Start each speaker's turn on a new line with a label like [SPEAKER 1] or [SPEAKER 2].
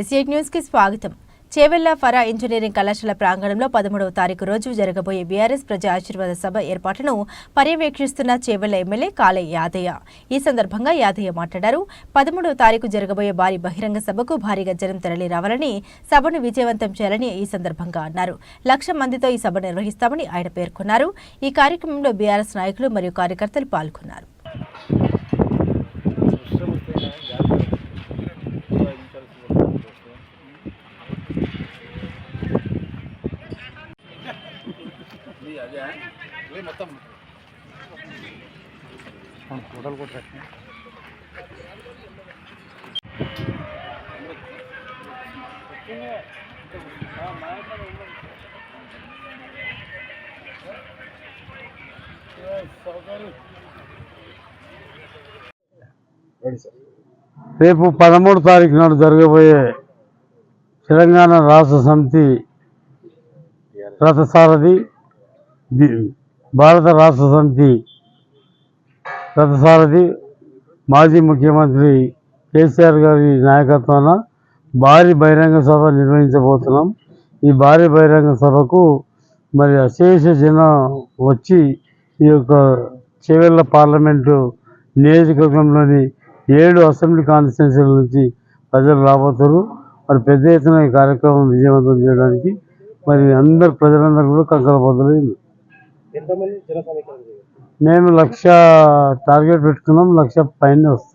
[SPEAKER 1] SI న్యూస్కి స్వాగతం. Chevella Farah engineering కళాశాల ప్రాంగణంలో పదమూడవ తారీఖు రోజు జరగబోయే బీఆర్ఎస్ ప్రజా ఆశీర్వాద సభ ఏర్పాటును పర్యవేక్షిస్తున్న చేవెళ్ళ ఎమ్మెల్యే కాలే యాదయ్య. ఈ సందర్భంగా యాదయ్య మాట్లాడారు. పదమూడవ తారీఖు జరగబోయే భారీ బహిరంగ సభకు భారీగా జనం తరలి రావాలని సభను విజయవంతం చేయాలని ఈ సందర్భంగా అన్నారు. లక్ష మందితో ఈ సభ నిర్వహిస్తామని ఆయన పేర్కొన్నారు. ఈ కార్యక్రమంలో బీఆర్ఎస్ నాయకులు మరియు కార్యకర్తలు పాల్గొన్నారు.
[SPEAKER 2] రేపు పదమూడు తారీఖు నాడు జరగబోయే తెలంగాణ రాష్ట్ర సమితి రథసారథి ది- భారత రాష్ట్ర సమితి రథసారథి మాజీ ముఖ్యమంత్రి కేసీఆర్ గారి నాయకత్వాన భారీ బహిరంగ సభ నిర్వహించబోతున్నాం. ఈ భారీ బహిరంగ సభకు మరి అశేష జనం వచ్చి ఈ యొక్క చెవెళ్ళ పార్లమెంటు నియోజకవర్గంలోని ఏడు అసెంబ్లీ కాన్స్టిట్యున్సీల నుంచి ప్రజలు రాబోతారు మరి పెద్ద ఎత్తున ఈ కార్యక్రమం విజయవంతం చేయడానికి మరి అందరు ప్రజలందరూ కూడా కంకర బదులు మేము లక్ష టార్గెట్ పెట్టుకున్నాం లక్ష పైన వస్తాం